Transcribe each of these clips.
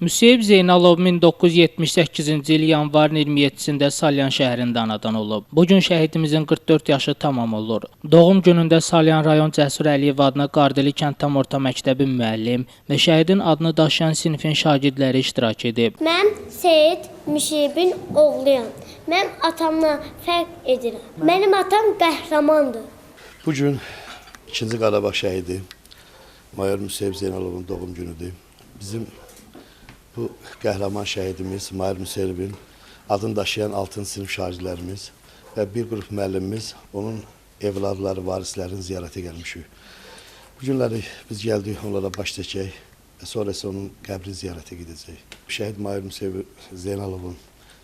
Müseyib Zeynalov 1978-ci il yanvarın 27-sində Salyan şəhərində anadan olub. Bu gün şəhidimizin 44 yaşı tamam olur. Doğum günündə Salyan rayon Cəsur Əliyev adına Qardili kənd tam orta məktəbin müəllim və şəhidin adını daşıyan sinifin şagirdləri iştirak edib. Mən Seyid Müşibin oğluyam. Mən atamla fərq edirəm. Mənim atam qəhrəmandır. Bu gün 2-ci Qarabağ şəhidi Mayor Müseyib Zeynalovun doğum günüdür. Bizim bu qəhrəman şəhidimiz Mayor Müseyibin adını daşıyan 6-cı sinif şagirdlərimiz və bir qrup müəllimimiz onun evladları, varislərini ziyarətə gəlmişik. Bu günləri biz gəldik onlara baş çəkək və sonra isə onun qəbrini ziyarətə gedəcək. Şəhid Mayor Müseyib Zeynalovun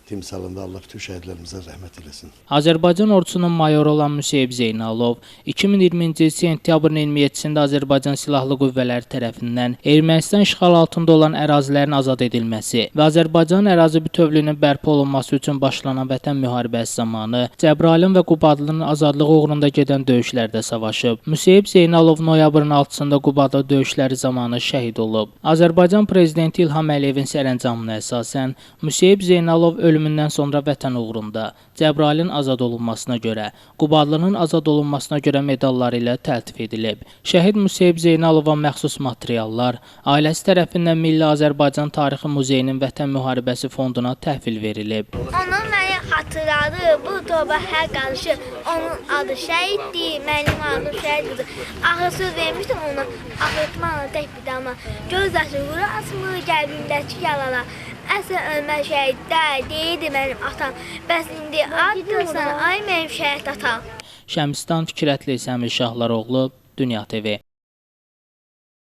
timsalında Allah bütün şəhidlərimizə rəhmət eləsin. Azərbaycan ordusunun mayoru olan Müseyib Zeynalov 2020-ci il sentyabrın 27-sində Azərbaycan Silahlı Qüvvələri tərəfindən Ermənistan işğal altında olan ərazilərin azad edilməsi və Azərbaycan ərazi bütövlüyünün bərpa olunması üçün başlanan Vətən müharibəsi zamanı Cəbrayılın və Qubadlının azadlığı uğrunda gedən döyüşlərdə savaşıb. Müseyib Zeynalov noyabrın 6-sında Qubadlı döyüşləri zamanı şəhid olub. Azərbaycan prezidenti İlham Əliyevin sərəncamına əsasən Müseyib Zeynalov ölümündən sonra vətən uğrunda Cəbrayılın azad olunmasına görə, Qubadlının azad olunmasına görə medalları ilə təltif edilib. Şəhid Müseyib Zeynalova məxsus materiallar ailəsi tərəfindən Milli Azərbaycan Tarixi Muzeyinin Vətən Müharibəsi fonduna təhvil verilib. Onun məni xatırladı, bu torbağa qarşı onun adı şəhiddir, mənim adım şəhiddir. Axı söz vermişdim ona, axıtmaqla tək bir damla. Göz yaşı vurasmı qəlbimdəki yalala. Əsl ölmə şəhidlər deyildi mənim atam. Bəs indi adırsan, ay mənim şəhid atam. Şəmstan Fikrətli Səmir Şahlar oğlu Dünya TV